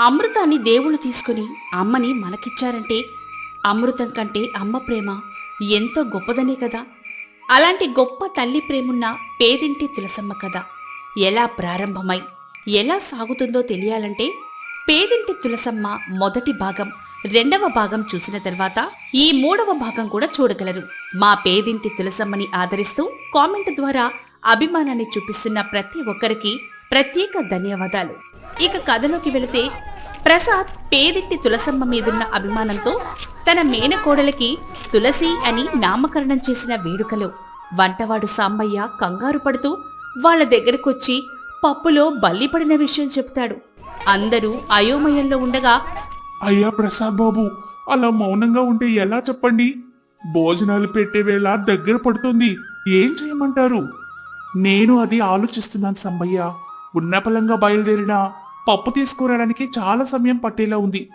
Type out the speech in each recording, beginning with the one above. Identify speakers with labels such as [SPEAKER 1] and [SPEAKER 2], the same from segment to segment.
[SPEAKER 1] అమృతాన్ని దేవుళ్ళు తీసుకుని అమ్మని మనకిచ్చారంటే అమృతం కంటే అమ్మ ప్రేమ ఎంతో గొప్పదనే కదా. అలాంటి గొప్ప తల్లి ప్రేమున్న పేదింటి తులసమ్మ కథ ఎలా ప్రారంభమై ఎలా సాగుతుందో తెలియాలంటే పేదింటి తులసమ్మ మొదటి భాగం రెండవ భాగం చూసిన తర్వాత ఈ మూడవ భాగం కూడా చూడగలరు. మా పేదింటి తులసమ్మని ఆదరిస్తూ కామెంట్ ద్వారా అభిమానాన్ని చూపిస్తున్న ప్రతి ఒక్కరికి ప్రత్యేక ధన్యవాదాలు. ఇక కథలోకి వెళితే ప్రసాద్ పేదింటి తులసమ్మ మీదున్న అభిమానంతో తన మేనకోడలకి తులసి అని నామకరణం చేసిన వేడుకలో వంటవాడు సాంబయ్య కంగారు పడుతూ వాళ్ళ దగ్గరకొచ్చి పప్పులో బల్లిపడిన విషయం చెప్తాడు. అందరూ అయోమయంలో ఉండగా
[SPEAKER 2] అయ్యా ప్రసాద్ బాబు అలా మౌనంగా ఉంటే ఎలా చెప్పండి? భోజనాలు పెట్టే వేళ దగ్గర పడుతుంది ఏం చేయమంటారు? నేను అది ఆలోచిస్తున్నాను సంబయ్య. ఉన్నపలంగా బయలుదేరిన పప్పు తీసుకురావడానికి చాలా సమయం పట్టేలా ఉంది.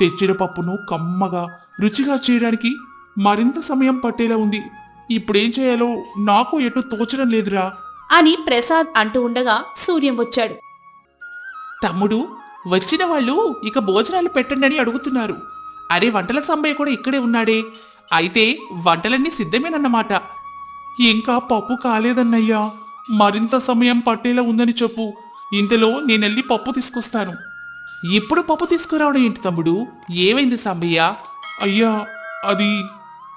[SPEAKER 2] తెచ్చిన పప్పును కమ్మగా రుచిగా చేయడానికి మరింత సమయం పట్టేలా ఉంది. ఇప్పుడేం చేయాలో నాకు ఎటు తోచడం లేదురా.
[SPEAKER 1] అని ప్రసాద్ అంటూ ఉండగా సూర్యం వచ్చాడు.
[SPEAKER 2] తమ్ముడు వచ్చిన వాళ్ళు ఇక భోజనాలు పెట్టండి అని అడుగుతున్నారు. అరే వంటల సంబయ్య కూడా ఇక్కడే ఉన్నాడే. అయితే వంటలన్నీ సిద్ధమేనన్నమాట. ఇంకా పప్పు కాలేదన్నయ్యా. మరింత సమయం పట్టేలా ఉందని చెప్పు. ఇంతలో నేనెళ్ళి పప్పు తీసుకొస్తాను. ఇప్పుడు పప్పు తీసుకురావడం ఏంటి తమ్ముడు? ఏమైంది సాంబయ్య? అయ్యా అది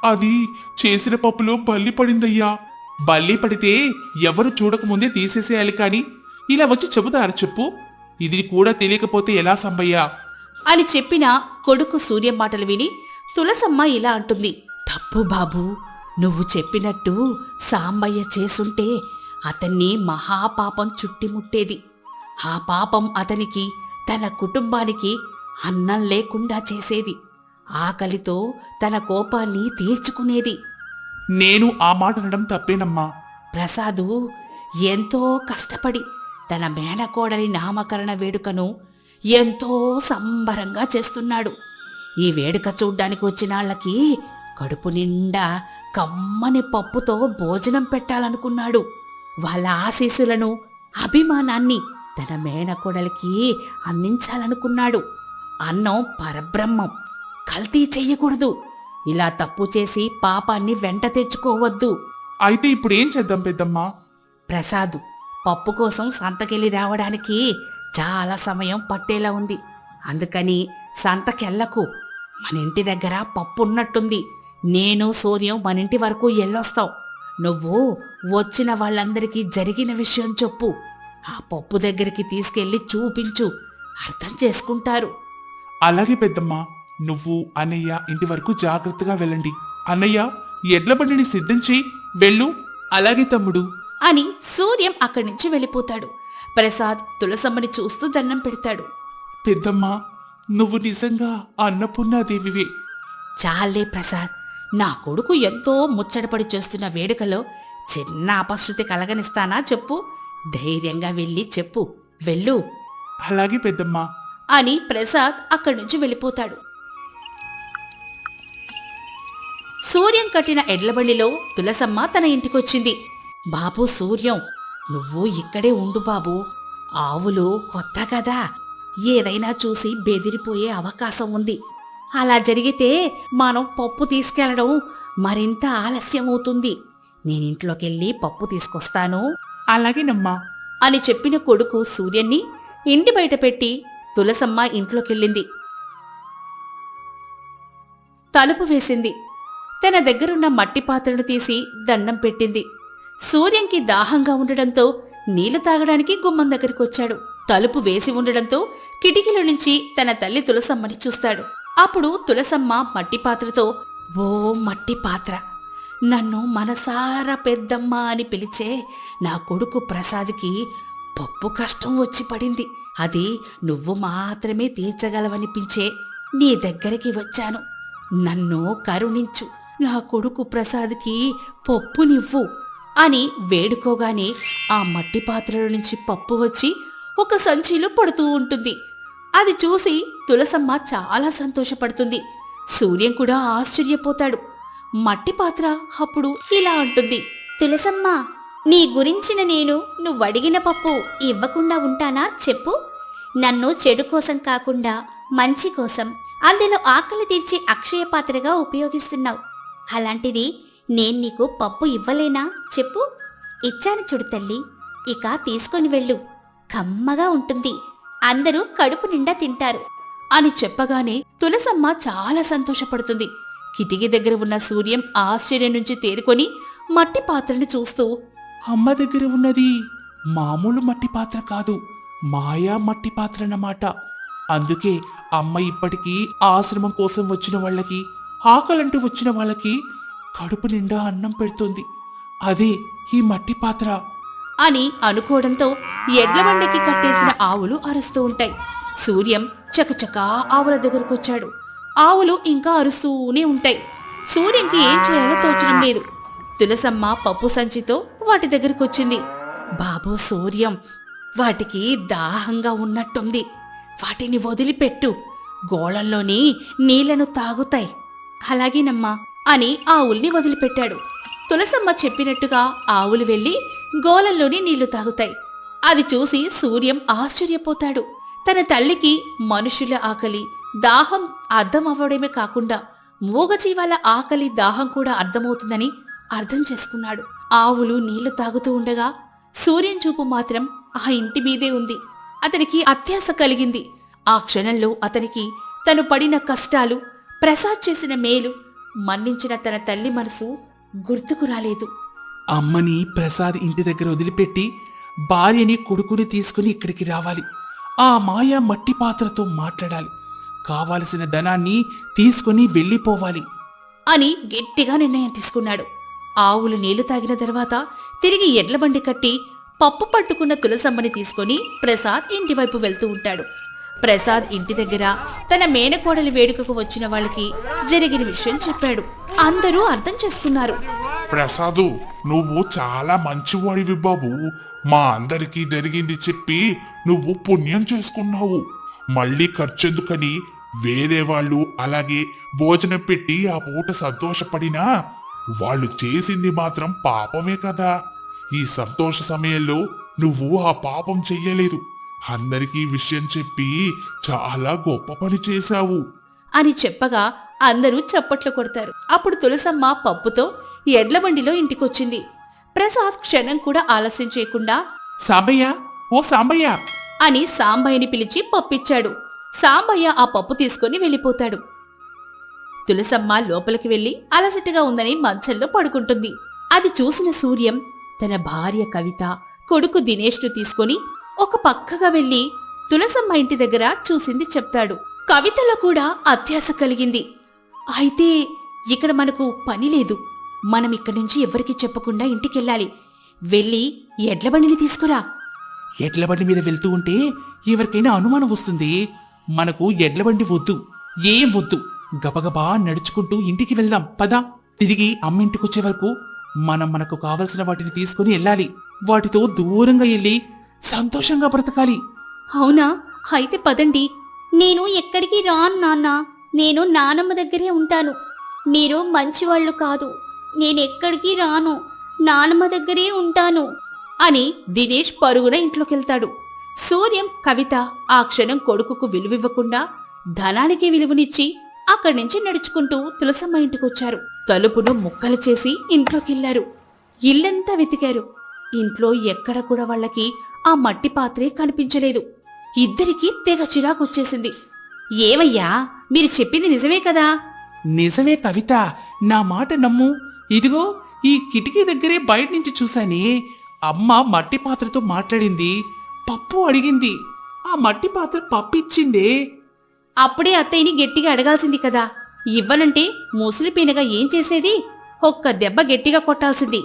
[SPEAKER 2] అది చేసిన పప్పులో బల్లి పడిందయ్యా. బల్లి పడితే ఎవరు చూడకముందే తీసేసేయాలి కానీ ఇలా వచ్చి చెబుతారు చెప్పు. ఇది కూడా తెలియకపోతే ఎలా సంబయ్య?
[SPEAKER 1] అని చెప్పిన కొడుకు సూర్యం మాటలు విని తులసమ్మ ఇలా అంటుంది. తప్పు బాబు నువ్వు చెప్పినట్టు సాంబయ్య చేసుంటే అతన్ని మహాపాపం చుట్టిముట్టేది. ఆ పాపం అతనికి తన కుటుంబానికి అన్నం లేకుండా చేసేది. ఆకలితో తన కోపాన్ని తీర్చుకునేది.
[SPEAKER 2] నేను ఆ మాట అనడం తప్పేనమ్మా.
[SPEAKER 1] ప్రసాదు ఎంతో కష్టపడి తన మేనకోడలి నామకరణ వేడుకను ఎంతో సంబరంగా చేస్తున్నాడు. ఈ వేడుక చూడ్డానికి వచ్చిన వాళ్ళకి కడుపు నిండా కమ్మని పప్పుతో భోజనం పెట్టాలనుకున్నాడు. వాళ్ళ ఆశీస్సులను అభిమానాన్ని తన మేనకోడలికి అందించాలనుకున్నాడు. అన్నం పరబ్రహ్మం. కల్తీ చెయ్యకూడదు. ఇలా తప్పు చేసి పాపాన్ని వెంట తెచ్చుకోవద్దు.
[SPEAKER 2] అయితే ఇప్పుడు ఏం చేద్దాం పెద్దమ్మా?
[SPEAKER 1] ప్రసాదు పప్పు కోసం సంతకెళ్ళి రావడానికి చాలా సమయం పట్టేలా ఉంది. అందుకని సంతకెళ్ళకు. మన ఇంటి దగ్గర పప్పు ఉన్నట్టుంది నేను సూర్యం మన ఇంటి వరకు ఎల్లొస్తాం నువ్వు వచ్చిన వాళ్ళందరికీ జరిగిన విషయం చెప్పు. ఆ పప్పు దగ్గరికి తీసుకెళ్ళి చూపించు. అర్థం చేసుకుంటారు.
[SPEAKER 2] అలాగే పెద్దమ్మా నువ్వు అన్నయ్య ఇంటి వరకు జాగ్రత్తగా వెళ్ళండి. అన్నయ్య ఎడ్ల బండిని సిద్ధం చేయి. వెళ్ళు. అలాగే తమ్ముడు.
[SPEAKER 1] అని సూర్యం అక్కడి నుంచి వెళ్ళిపోతాడు. ప్రసాద్ తులసమ్మని చూస్తూ దండం పెడతాడు.
[SPEAKER 2] పెద్దమ్మా నువ్వు నిజంగా అన్నపూర్ణాదేవివే.
[SPEAKER 1] చాలే ప్రసాద్. నా కొడుకు ఎంతో ముచ్చటపడి చేస్తున్న వేడుకలో చిన్న అపశృతి కలగనిస్తానా చెప్పు. ధైర్యంగా వెళ్ళి చెప్పు. వెళ్ళు.
[SPEAKER 2] అలాగే పెద్దమ్మా.
[SPEAKER 1] అని ప్రసాద్ అక్కడి నుంచి వెళ్ళిపోతాడు. సూర్యం కట్టిన ఎడ్లబండిలో తులసమ్మ తన ఇంటికొచ్చింది. బాబు సూర్యం నువ్వు ఇక్కడే ఉండు బాబు. ఆవులు కొత్త కదా. ఏదైనా చూసి బెదిరిపోయే అవకాశం ఉంది. అలా జరిగితే మనం పప్పు తీసుకెళ్ళడం మరింత ఆలస్యం అవుతుంది నేనింట్లోకెళ్ళి పప్పు తీసుకొస్తాను.
[SPEAKER 2] అలాగేనమ్మా.
[SPEAKER 1] అని చెప్పిన కొడుకు సూర్యన్ని ఇంటి బయట పెట్టి తులసమ్మ ఇంట్లోకెళ్ళింది. తలుపు వేసింది. తన దగ్గరున్న మట్టి పాత్రను తీసి దండం పెట్టింది. సూర్యంకి దాహంగా ఉండడంతో నీళ్ళు తాగడానికి గుమ్మం దగ్గరికి వచ్చాడు తలుపు వేసి ఉండడంతో కిటికీలో నుంచి తన తల్లి తులసమ్మని చూస్తాడు. అప్పుడు తులసమ్మ మట్టి పాత్రతో ఓ మట్టి పాత్ర! నన్ను మనసారా పెద్దమ్మ అని పిలిచే నా కొడుకు ప్రసాద్కి పప్పు కష్టం వచ్చి పడింది. అది నువ్వు మాత్రమే తీర్చగలవనిపించే నీ దగ్గరికి వచ్చాను. నన్ను కరుణించు. నా కొడుకు ప్రసాద్కి పప్పునివ్వు అని వేడుకోగానే ఆ మట్టి పాత్రలో నుంచి పప్పు వచ్చి ఒక సంచిలో పడుతూ ఉంటుంది. అది చూసి తులసమ్మ చాలా సంతోషపడుతుంది. సూర్యం కూడా ఆశ్చర్యపోతాడు. మట్టి పాత్ర అప్పుడు ఇలా అంటుంది.
[SPEAKER 3] తులసమ్మా నీ గురించిన నేను నువ్వడిగిన పప్పు ఇవ్వకుండా ఉంటానా చెప్పు. నన్ను చెడు కోసం కాకుండా మంచి కోసం అందులో ఆకలి తీర్చే అక్షయ పాత్రగా ఉపయోగిస్తున్నావు. అలాంటిది నేను నీకు పప్పు ఇవ్వలేనా చెప్పు. ఇచ్చాను చూడు తల్లి ఇక తీసుకొని వెళ్ళు. కమ్మగా ఉంటుంది. అందరూ కడుపు నిండా తింటారు.
[SPEAKER 1] అని చెప్పగానే తులసమ్మ చాలా సంతోషపడుతుంది. కిటికీ దగ్గర ఉన్న సూర్యం ఆశ్చర్యం నుంచి తేరుకొని మట్టి పాత్రను చూస్తూ
[SPEAKER 2] అమ్మ దగ్గర ఉన్నది మామూలు మట్టి పాత్ర కాదు మాయా మట్టి పాత్ర అన్నమాట. అందుకే అమ్మ ఇప్పటికీ ఆశ్రమం కోసం వచ్చిన వాళ్ళకి ఆకలంటూ వచ్చిన వాళ్ళకి కడుపు నిండా అన్నం పెడుతుంది. అదే ఈ మట్టి పాత్ర.
[SPEAKER 1] అని అనుకోవడంతో ఎడ్లబండికి కట్టేసిన ఆవులు అరుస్తూ ఉంటాయి. సూర్యం చకచకా ఆవుల దగ్గరకొచ్చాడు. ఆవులు ఇంకా అరుస్తూనే ఉంటాయి. సూర్యంకి ఏం చేయాలో తోచడం లేదు. తులసమ్మ పప్పు సంచితో వాటి దగ్గరకొచ్చింది. బాబు సూర్యం వాటికి దాహంగా ఉన్నట్టుంది. వాటిని వదిలిపెట్టు. గోళంలోని నీళ్ళను తాగుతాయి. అలాగేనమ్మా అని ఆవుల్ని వదిలిపెట్టాడు. తులసమ్మ చెప్పినట్టుగా ఆవులు వెళ్ళి గోళంలోని నీళ్ళు తాగుతాయి. అది చూసి సూర్యం ఆశ్చర్యపోతాడు. తన తల్లికి మనుషుల ఆకలి దాహం అర్థం అవ్వడమే కాకుండా మూగజీవాల ఆకలి దాహం కూడా అర్థమవుతుందని అర్థం చేసుకున్నాడు. ఆవులు నీళ్ళు తాగుతూ ఉండగా సూర్యం చూపు మాత్రం ఆ ఇంటి మీదే ఉంది. అతనికి అత్యాస కలిగింది. ఆ క్షణంలో అతనికి తను పడిన కష్టాలు ప్రసాద్ చేసిన మేలు మన్నించిన తన తల్లి మనసు గుర్తుకు రాలేదు.
[SPEAKER 2] అమ్మని ప్రసాద్ ఇంటి దగ్గర వదిలిపెట్టి భార్యని కొడుకుని తీసుకుని ఇక్కడికి రావాలి. ఆ మాయా మట్టి పాత్రతో మాట్లాడాలి. కావాల్సిన ధనాన్ని తీసుకుని వెళ్ళిపోవాలి.
[SPEAKER 1] అని గట్టిగా నిర్ణయం తీసుకున్నాడు. ఆవులు నీళ్ళు తాగిన తర్వాత తిరిగి ఎడ్లబండి కట్టి పప్పు పట్టుకున్న తులసమ్మని తీసుకొని ప్రసాద్ ఇంటివైపు వెళ్తూ ఉంటాడు. ప్రసాద్ ఇంటి దగ్గర తన మేనకోడలి వేడుకకు వచ్చిన వాళ్ళకి జరిగిన విషయం చెప్పాడు. అందరూ అర్థం చేసుకున్నారు.
[SPEAKER 4] ప్రసాదు నువ్వు చాలా మంచివాడివి బాబు. మా అందరికీ జరిగింది చెప్పి నువ్వు పుణ్యం చేసుకున్నావు. మళ్ళీ ఖర్చెందుకని వేరే వాళ్ళు అలాగే భోజనం పెట్టి ఆ పూట సంతోషపడినా వాళ్ళు చేసింది మాత్రం పాపమే కదా. ఈ సంతోష సమయంలో నువ్వు ఆ పాపం చెయ్యలేదు. అందరికీ విషయం చెప్పి చాలా గొప్ప పని చేశావు.
[SPEAKER 1] అని చెప్పగా అందరూ చప్పట్లు కొడతారు. అప్పుడు తులసమ్మ పప్పుతో ఎడ్లబండిలో ఇంటికొచ్చింది. ప్రసాద్ క్షణం కూడా ఆలస్యం చేయకుండా
[SPEAKER 2] సాంబయ్య ఓ సాంబయ్య!
[SPEAKER 1] అని సాంబయ్యని పిలిచి పప్పిచ్చాడు. సాంబయ్య ఆ పప్పు తీసుకుని వెళ్ళిపోతాడు. తులసమ్మ లోపలికి వెళ్ళి అలసటగా ఉందని మంచంలో పడుకుంటుంది. అది చూసిన సూర్యం తన భార్య కవిత కొడుకు దినేష్ను తీసుకొని ఒక పక్కగా వెళ్ళి తులసమ్మ ఇంటి దగ్గర చూసింది చెప్తాడు. కవితలో కూడా అత్యాస కలిగింది. అయితే ఇక్కడ మనకు పని లేదు. మనం ఇక్కడి నుంచి ఎవరికీ చెప్పకుండా ఇంటికెళ్ళాలి. వెళ్ళి ఎడ్లబండిని తీసుకురా.
[SPEAKER 2] ఎడ్లబండి మీద వెళ్తూ ఉంటే ఎవరికైనా అనుమానం వస్తుంది. మనకు ఎడ్ల బండి వద్దు ఏం వద్దు. గబగబా నడుచుకుంటూ ఇంటికి వెళ్దాం పదా. తిరిగి అమ్మింటికొచ్చే వరకు మనం మనకు కావలసిన వాటిని తీసుకుని వెళ్ళాలి. వాటితో దూరంగా వెళ్ళి సంతోషంగా బ్రతకాలి.
[SPEAKER 1] అవునా? అయితే పదండి.
[SPEAKER 3] నేను ఎక్కడికి రాను నాన్న. నేను నానమ్మ దగ్గరే ఉంటాను. మీరు మంచివాళ్ళు కాదు. నేను ఎక్కడికి రాను. నానమ్మ దగ్గరే ఉంటాను.
[SPEAKER 1] అని దినేష్ పరుగున ఇంట్లోకెళ్తాడు. సూర్యం కవిత ఆ క్షణం కొడుకుకు విలువివ్వకుండా ధనానికి విలువనిచ్చి అక్కడి నుంచి నడుచుకుంటూ తులసమ్మ ఇంటికొచ్చారు. తలుపును ముక్కలు చేసి ఇంట్లోకెళ్ళారు. ఇల్లంతా వెతికారు. ఇంట్లో ఎక్కడ కూడా వాళ్ళకి ఆ మట్టి పాత్రే కనిపించలేదు. ఇద్దరికీ తెగ చిరాకొచ్చేసింది. ఏవయ్యా మీరు చెప్పింది నిజమే కదా?
[SPEAKER 2] నిజమే కవిత నా మాట నమ్ము. ఇదిగో ఈ కిటికీ దగ్గరే బయట నుంచి చూశానే. అమ్మ మట్టి పాత్రతో మాట్లాడింది. పప్పు అడిగింది. ఆ మట్టి పాత్ర పప్పు ఇచ్చిందే
[SPEAKER 1] అప్పుడే అత్తయ్యని గట్టిగా అడగాల్సింది కదా. ఇవ్వనంటే ముసలి పీనగా ఏం చేసేది? ఒక్క దెబ్బ గట్టిగా కొట్టాల్సింది.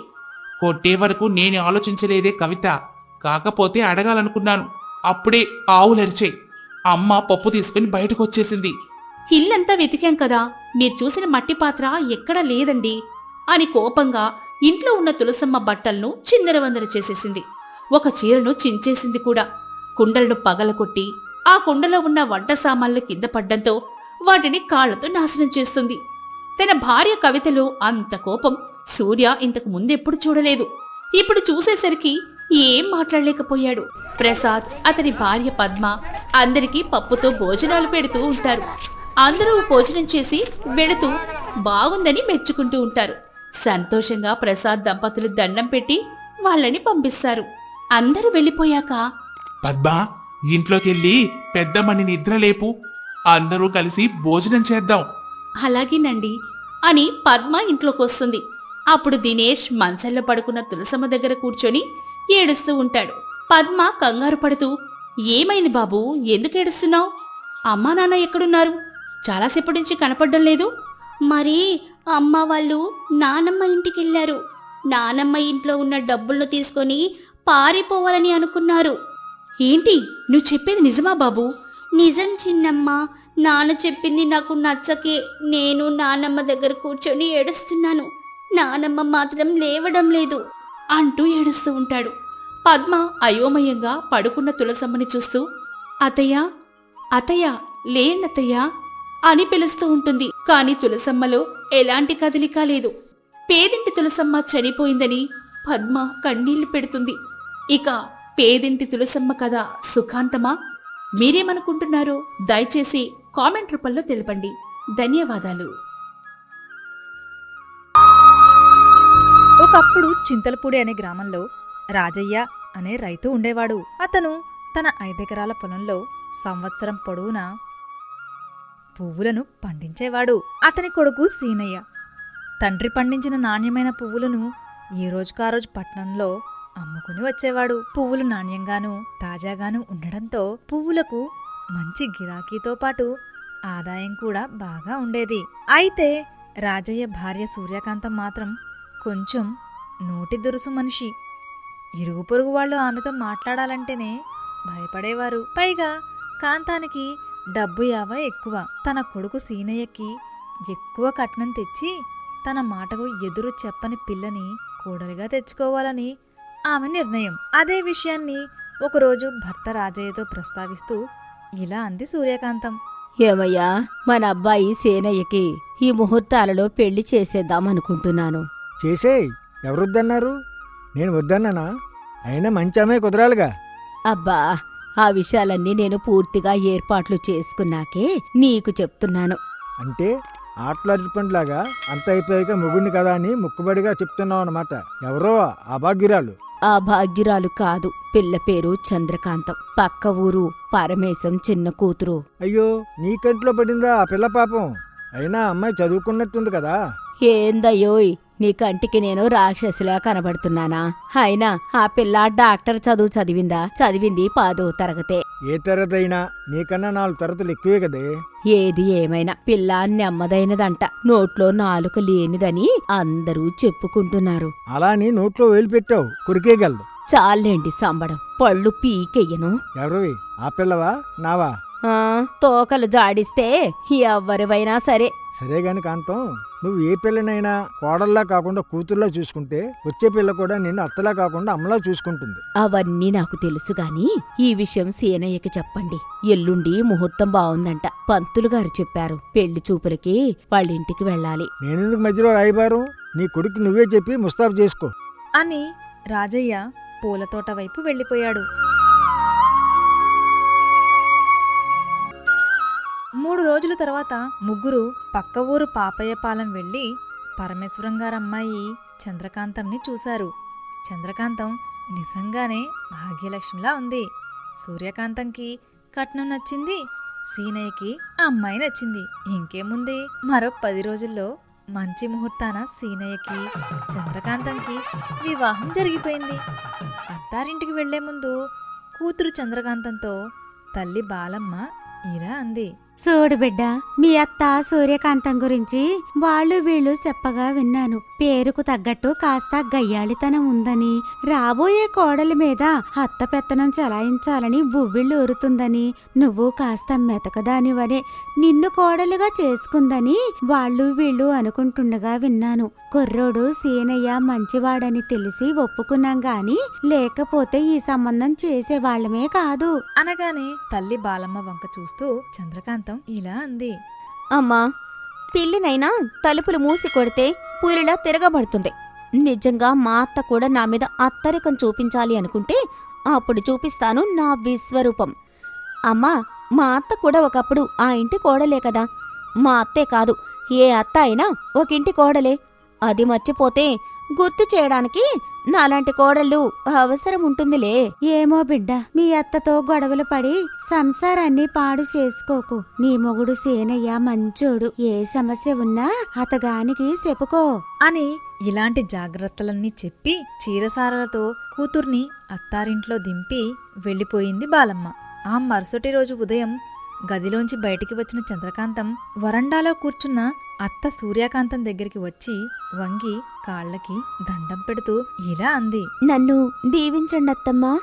[SPEAKER 2] కొట్టే వరకు నేను ఆలోచించలేదే కవిత. కాకపోతే అడగాలనుకున్నాను. అప్పుడే ఆవులరిచాయి అమ్మ పప్పు తీసుకుని బయటకు వచ్చేసింది
[SPEAKER 1] ఇల్లంతా వెతికాం కదా. మీరు చూసిన మట్టి పాత్ర ఎక్కడా లేదండి. అని కోపంగా ఇంట్లో ఉన్న తులసమ్మ బట్టలను చిందరవందర చేసేసింది. ఒక చీరను చించేసింది కూడా. కుండలను పగలకొట్టి ఆ కుండలో ఉన్న వంట సామాన్లు కింద పడ్డంతో వాటిని కాళ్ళతో నాశనం చేస్తుంది. తన భార్య కవితలో అంత కోపం సూర్య ఇంతకు ముందెప్పుడు చూడలేదు. ఇప్పుడు చూసేసరికి ఏం మాట్లాడలేకపోయాడు. ప్రసాద్ అతని భార్య పద్మ అందరికీ పప్పుతో భోజనాలు పెడుతూ ఉంటారు. అందరూ భోజనం చేసి వెళుతూ బాగుందని మెచ్చుకుంటూ ఉంటారు. సంతోషంగా ప్రసాద్ దంపతులు దండం పెట్టి వాళ్ళని పంపిస్తారు. అందరూ వెళ్ళిపోయాక
[SPEAKER 2] పద్మ ఇంట్లోకెళ్ళి పెద్దమ్మని నిద్రలేపు అందరూ కలిసి భోజనం చేద్దాం.
[SPEAKER 1] అలాగేనండి అని పద్మ ఇంట్లోకొస్తుంది అప్పుడు దినేష్ మంచంలో పడుకున్న తులసమ్మ దగ్గర కూర్చొని ఏడుస్తూ ఉంటాడు. పద్మ కంగారు పడుతూ ఏమైంది బాబు ఎందుకు ఏడుస్తున్నావు? అమ్మా నాన్న ఎక్కడున్నారు? చాలాసేపటి నుంచి కనపడడం లేదు.
[SPEAKER 3] మరి అమ్మ వాళ్ళు నానమ్మ ఇంటికి వెళ్ళారు నానమ్మ ఇంట్లో ఉన్న డబ్బులను తీసుకొని పారిపోవాలని అనుకున్నారు.
[SPEAKER 1] ఏంటి? నువ్వు చెప్పేది నిజమా బాబు?
[SPEAKER 3] నిజం చిన్నమ్మ. నాన్న చెప్పింది నాకు నచ్చకే నేను నానమ్మ దగ్గర కూర్చొని ఏడుస్తున్నాను. నానమ్మ మాత్రం లేవడం లేదు.
[SPEAKER 1] అంటూ ఏడుస్తూ ఉంటాడు. పద్మ అయోమయంగా పడుకున్న తులసమ్మని చూస్తూ అతయ్య అతయ్య లేనత్తయ్య అని పిలుస్తూ ఉంటుంది. కాని తులసమ్మలో ఎలాంటి కదలిక లేదు. పేదింటి తులసమ్మ చనిపోయిందని పద్మ కన్నీళ్ళు పెడుతుంది. ఇక పేదింటి తులసమ్మ కథ సుఖాంతమా? మీరేమనుకుంటున్నారో దయచేసి కామెంట్ రూపంలో తెలపండి. ధన్యవాదాలు.
[SPEAKER 5] ఒకప్పుడు చింతలపూడి అనే గ్రామంలో రాజయ్య అనే రైతు ఉండేవాడు. అతను తన ఐదెకరాల పొలంలో సంవత్సరం పొడవునా పువ్వులను పండించేవాడు. అతని కొడుకు సీనయ్య. తండ్రి పండించిన నాణ్యమైన పువ్వులను ఈ రోజుకారోజు పట్టణంలో పట్నంలో అమ్ముకుని వచ్చేవాడు. పువ్వులు నాణ్యంగాను తాజాగాను ఉండడంతో పువ్వులకు మంచి గిరాకీతో పాటు ఆదాయం కూడా బాగా ఉండేది. అయితే రాజయ్య భార్య సూర్యకాంతం మాత్రం కొంచెం నోటి దురుసు మనిషి. ఇరుగు పొరుగు వాళ్ళు ఆమెతో మాట్లాడాలంటేనే భయపడేవారు. పైగా కాంతానికి డబ్బు యావ ఎక్కువ. తన కొడుకు సీనయ్యకి ఎక్కువ కట్నం తెచ్చి తన మాటకు ఎదురు చెప్పని పిల్లని కోడలిగా తెచ్చుకోవాలని ఆమె నిర్ణయం. అదే విషయాన్ని ఒకరోజు భర్త రాజయ్యతో ప్రస్తావిస్తూ ఇలా అంది సూర్యకాంతం.
[SPEAKER 6] ఏమయ్యా మన అబ్బాయి సేనయ్యకి ఈ ముహూర్తాలలో పెళ్ళి చేసేద్దామనుకుంటున్నాను
[SPEAKER 7] చేసేయ్ ఎవరొద్దన్నారు? నేను వద్దన్నానా? అయినా మంచి అమ్మాయి కుదరాలిగా.
[SPEAKER 6] అబ్బా ఆ విషయాలన్నీ నేను పూర్తిగా ఏర్పాట్లు చేసుకున్నాకే నీకు చెప్తున్నాను.
[SPEAKER 7] అంటే ఆటలు అరటిపండ్లాగా అంత అయిపోయాక ముగుడిని కదా అని ముక్కుబడిగా చెప్తున్నావు అనమాట ఎవరో అభాగ్యురాలు.
[SPEAKER 6] ఆ భాగ్యురాలు కాదు. పిల్ల పేరు చంద్రకాంతం. పక్క ఊరు పరమేశం చిన్న కూతురు.
[SPEAKER 7] అయ్యో నీ కంట్లో పడిందా ఆ పిల్ల పాపం? అయినా అమ్మాయి చదువుకున్నట్టుంది కదా.
[SPEAKER 6] ఏందయ్యోయ్? నీ కంటికి నేను రాక్షసిలా కనబడుతున్నానా? అయినా ఆ పిల్ల డాక్టర్ చదువు చదివిందా? చదివింది పాదో తరగతే.
[SPEAKER 7] ఏ తరగతైనా నీకన్నా నాలుగు తరగతులు ఎక్కువే కదే?
[SPEAKER 6] ఏది ఏమైనా పిల్ల నెమ్మదైనదంట. నోట్లో నాలుక లేనిదని అందరూ చెప్పుకుంటున్నారు.
[SPEAKER 7] అలా నీ నోట్లో వేలు పెట్టావు. కొరికేయగలదు
[SPEAKER 6] చాలేండి సంబడం. పళ్ళు పీకెయ్యను.
[SPEAKER 7] ఎవరివి? ఆ పిల్లవా? నావా?
[SPEAKER 6] ఆ, తోకలు జాడిస్తే ఎవ్వరివైనా సరే.
[SPEAKER 7] సరే గాని కాంతం. నువ్వు ఏ పిల్లనైనా కోడల్లా కాకుండా కూతుర్లా చూసుకుంటే వచ్చే పిల్ల కూడా నిన్ను అత్తలా కాకుండా అమ్మలా చూసుకుంటుంది.
[SPEAKER 6] అవన్నీ నాకు తెలుసు గాని ఈ విషయం సీనయ్యకి చెప్పండి. ఎల్లుండి ముహూర్తం బావుందంట. పంతులు గారు చెప్పారు పెళ్ళి చూపులకి వాళ్ళింటికి వెళ్ళాలి.
[SPEAKER 7] నేనెందుకు మధ్యలో రాయబారం? నీ కొడుకు నువ్వే చెప్పి ముస్తాబు చేసుకో.
[SPEAKER 5] అని రాజయ్య పూలతోట వైపు వెళ్ళిపోయాడు. రోజుల తర్వాత ముగ్గురు పక్క ఊరు పాపయ్యపాలెం వెళ్ళి పరమేశ్వరం గారమ్మాయి చంద్రకాంతంని చూశారు. చంద్రకాంతం నిజంగానే భాగ్యలక్ష్మిలా ఉంది. సూర్యకాంతంకి కట్నం నచ్చింది సీనయ్యకి ఆ అమ్మాయి నచ్చింది. ఇంకేముంది? మరో పది రోజుల్లో మంచి ముహూర్తాన సీనయ్యకి చంద్రకాంతంకి వివాహం జరిగిపోయింది. అత్తారింటికి వెళ్ళే ముందు కూతురు చంద్రకాంతంతో తల్లి బాలమ్మ ఇలా అంది.
[SPEAKER 8] చూడు బిడ్డ మీ అత్త సూర్యకాంతం గురించి వాళ్ళు వీళ్ళు చెప్పగా విన్నాను. పేరుకు తగ్గట్టు కాస్త గయ్యాళితనం ఉందని రాబోయే కోడల మీద అత్త పెత్తనం చలాయించాలని బువ్విళ్ళు ఊరుతుందని నువ్వు కాస్త మెతకదానివనే నిన్ను కోడలుగా చేసుకుందని వాళ్ళు వీళ్ళు అనుకుంటుండగా విన్నాను. కుర్రోడు సీనయ్య మంచివాడని తెలిసి ఒప్పుకున్నాం గాని లేకపోతే ఈ సంబంధం చేసేవాళ్ళమే కాదు.
[SPEAKER 5] అనగానే తల్లి బాలమ్మ వంక చూస్తూ చంద్రకాంత్ ఇలా అంది.
[SPEAKER 6] అమ్మా పిల్లినైనా తలుపులు మూసి కొడితే పులిలా తిరగబడుతుంది. నిజంగా మా అత్త కూడా నా మీద అత్తరికం చూపించాలి అనుకుంటే అప్పుడు చూపిస్తాను నా విశ్వరూపం. అమ్మా మా అత్త కూడా ఒకప్పుడు ఆ ఇంటి కోడలే కదా. మా అత్తే కాదు ఏ అత్త అయినా ఒక ఇంటి కోడలే. అది మర్చిపోతే గుర్తు చేయడానికి నాలాంటి కోడళ్ళు అవసరం ఉంటుందిలే.
[SPEAKER 8] ఏమో బిడ్డ మీ అత్తతో గొడవలు పడి సంసారాన్ని పాడు చేసుకోకు. నీ మొగుడు సేనయ్య మంచోడు. ఏ సమస్య ఉన్నా అతగానికి చెప్పుకో.
[SPEAKER 5] అని ఇలాంటి జాగ్రత్తలన్నీ చెప్పి చీరసారలతో కూతుర్ని అత్తారింట్లో దింపి వెళ్ళిపోయింది బాలమ్మ. ఆ మరుసటి రోజు ఉదయం గదిలోంచి బయటికి వచ్చిన చంద్రకాంతం వరండాలో కూర్చున్న అత్త సూర్యకాంతం దగ్గరికి వచ్చి వంగి కాళ్ళకి దండం పెడుతూ ఇలా అంది.
[SPEAKER 6] నన్ను దీవించండి అత్తమ్మా.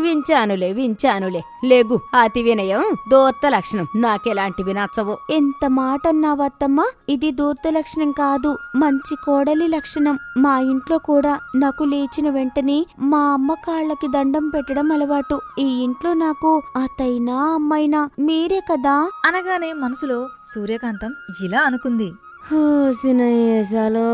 [SPEAKER 6] వించానులే వించానులే. లేగు అతి వినయం దూర్త లక్షణం. నాకెలాంటివి నచ్చవు. ఎంత మాట అన్నావత్తమ్మా ఇది దూర్త లక్షణం కాదు మంచి కోడలి లక్షణం. మా ఇంట్లో కూడా నాకు లేచిన వెంటనే మా అమ్మ కాళ్ళకి దండం పెట్టడం అలవాటు. ఈ ఇంట్లో నాకు అతైనా అమ్మైనా మీరే కదా.
[SPEAKER 5] అనగానే మనసులో సూర్యకాంతం ఇలా అనుకుంది.
[SPEAKER 6] హోసినయేసాలో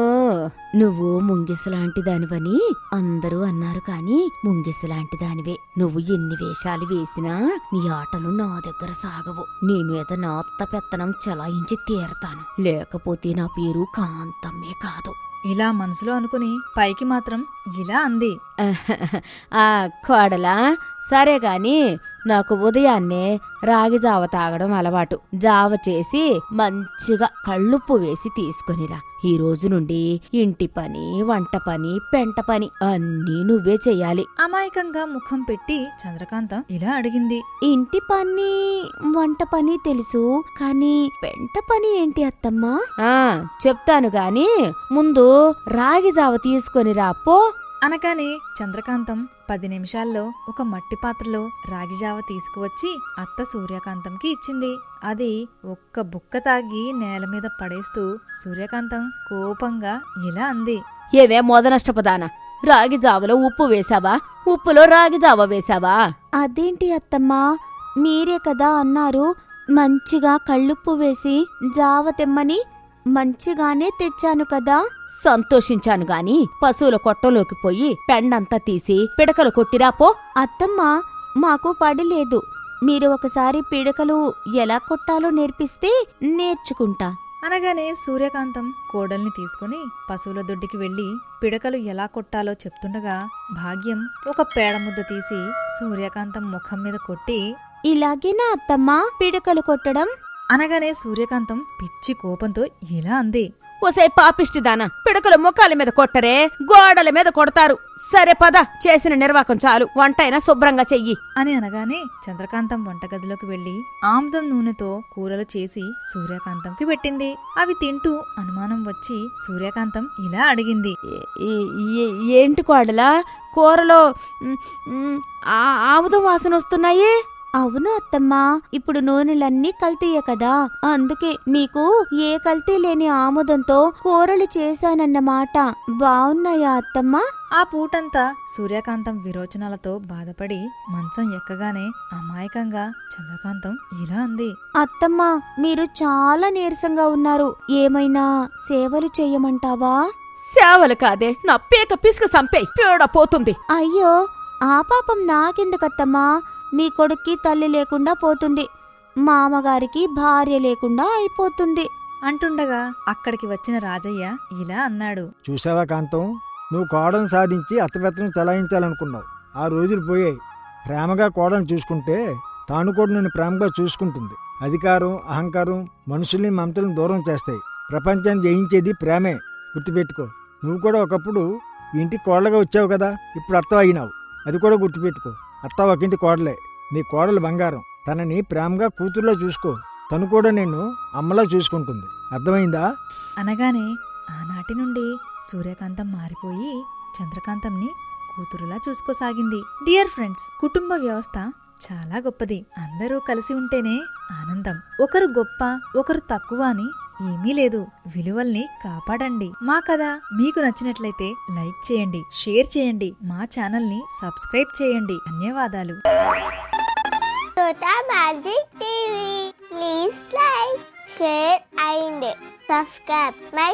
[SPEAKER 6] నువ్వు ముంగిసలాంటి దానివని అందరూ అన్నారు కాని ముంగిసలాంటి దానివే. నువ్వు ఎన్ని వేషాలు వేసినా నీ ఆటలు నా దగ్గర సాగవు. నీ మీద నా అత్త పెత్తనం చలాయించి తీరతాను. లేకపోతే నా పేరు కాంతమ్మే కాదు.
[SPEAKER 5] ఇలా మనసులో అనుకుని పైకి మాత్రం ఇలా అంది.
[SPEAKER 6] ఆ కోడలా సరే గాని నాకు ఉదయాన్నే రాగి జావ తాగడం అలవాటు. జావ చేసి మంచిగా కళ్ళుప్పు వేసి తీసుకొనిరా. ఈ రోజు నుండి ఇంటి పని వంట పని పెంట పని అన్నీ నువ్వే చెయ్యాలి.
[SPEAKER 5] అమాయకంగా ముఖం పెట్టి చంద్రకాంతం ఇలా అడిగింది.
[SPEAKER 6] ఇంటి పని వంట పని తెలుసు కానీ పెంట పని ఏంటి అత్తమ్మా? ఆ చెప్తాను గాని ముందు రాగి జావ తీసుకొని రా పో.
[SPEAKER 5] అనగానే చంద్రకాంతం పది నిమిషాల్లో ఒక మట్టి పాత్రలో రాగిజావ తీసుకువచ్చి అత్త సూర్యకాంతంకి ఇచ్చింది. అది ఒక్క బుక్క తాగి నేల మీద పడేస్తూ సూర్యకాంతం కోపంగా ఇలా అంది.
[SPEAKER 6] ఏవే మొదనష్టపదాన? రాగి జావలో ఉప్పు వేశావా? ఉప్పులో రాగి జావ వేశావా? అదేంటి అత్తమ్మా? మీరే కదా అన్నారు. మంచిగా కళ్ళుప్పు వేసి జావ తెమ్మని మంచిగానే తెచ్చాను కదా. సంతోషించాను గాని పశువుల కొట్టంలోకి పోయి పెండంతా తీసి పిడకలు కొట్టిరా పో. అత్తమ్మా మాకు పడిలేదు మీరు ఒకసారి పిడకలు ఎలా కొట్టాలో నేర్పిస్తే నేర్చుకుంటా.
[SPEAKER 5] అనగానే సూర్యకాంతం కోడల్ని తీసుకుని పశువుల దొడ్డికి వెళ్ళి పిడకలు ఎలా కొట్టాలో చెప్తుండగా భాగ్యం ఒక పేడ ముద్ద తీసి సూర్యకాంతం ముఖం మీద కొట్టి
[SPEAKER 6] ఇలాగేనా అత్తమ్మా? పిడకలు కొట్టడం?
[SPEAKER 5] అనగానే సూర్యకాంతం పిచ్చి కోపంతో ఇలా అంది.
[SPEAKER 6] ఓసే పాపిష్టిదానా పిడకల ముఖాల మీద కొట్టరే గోడల మీద కొడతారు. సరే పద చేసిన నిర్వాకం చాలు వంటైనా శుభ్రంగా చెయ్యి.
[SPEAKER 5] అని అనగానే చంద్రకాంతం వంటగదిలోకి వెళ్ళి ఆముదం నూనెతో కూరలు చేసి సూర్యకాంతంకి పెట్టింది. అవి తింటూ అనుమానం వచ్చి సూర్యకాంతం ఇలా అడిగింది.
[SPEAKER 6] ఏంటి కోడలా? కూరలో ఆముదం వాసన వస్తున్నాయి అవును అత్తమ్మా ఇప్పుడు నూనెలన్నీ కల్తీయే కదా. అందుకే మీకు ఏ కల్తీ లేని ఆముదంతో కూరలు చేశానన్నమాట. బావున్నాయా అత్తమ్మా?
[SPEAKER 5] ఆ పూటంతా సూర్యకాంతం విరోచనాలతో బాధపడి మంచం ఎక్కగానే అమాయకంగా చంద్రకాంతం ఇలా అంది.
[SPEAKER 6] అత్తమ్మా మీరు చాలా నీరసంగా ఉన్నారు. ఏమైనా సేవలు చేయమంటావా? సేవలు కాదే నా పీక పిసుక సంపే పేడ పోతుంది. అయ్యో ఆ పాపం నాకెందుకత్తమ్మా? మీ కొడుక్కి తల్లి లేకుండా పోతుంది. మామగారికి భార్య లేకుండా అయిపోతుంది.
[SPEAKER 5] అంటుండగా అక్కడికి వచ్చిన రాజయ్య ఇలా అన్నాడు.
[SPEAKER 7] చూసావా కాంతం? నువ్వు కోడను సాధించి అత్తపెత్తను చలాయించాలనుకున్నావు. ఆ రోజులు పోయాయి. ప్రేమగా కోడను చూసుకుంటే తాను కూడా నిన్ను ప్రేమగా చూసుకుంటుంది. అధికారం అహంకారం మనుషుల్ని మమతలను దూరం చేస్తాయి. ప్రపంచాన్ని జయించేది ప్రేమే. గుర్తుపెట్టుకో. నువ్వు కూడా ఒకప్పుడు ఈ ఇంటికి కోడలుగా వచ్చావు కదా. ఇప్పుడు అత్త అయినావు అది కూడా గుర్తుపెట్టుకో. అత్త ఒక ఇంటి కోడలే. నీ కోడలు బంగారం. తనని ప్రేమగా కూతుర్లో చూసుకో. తను కూడా నిన్ను అమ్మలా చూసుకుంటుంది. అర్థమైందా?
[SPEAKER 5] అనగానే ఆనాటి నుండి సూర్యకాంతం మారిపోయి చంద్రకాంతంని కూతురులా చూసుకోసాగింది. డియర్ ఫ్రెండ్స్ కుటుంబ వ్యవస్థ చాలా గొప్పది. అందరూ కలిసి ఉంటేనే ఆనందం. ఒకరు గొప్ప ఒకరు తక్కువ అని ఏమీ లేదు విలువల్ని కాపాడండి మా కథ మీకు నచ్చినట్లయితే లైక్ చేయండి షేర్ చేయండి మా ఛానల్ని సబ్స్క్రైబ్ చేయండి ధన్యవాదాలు
[SPEAKER 9] Tota Magic TV. Please share and and subscribe my.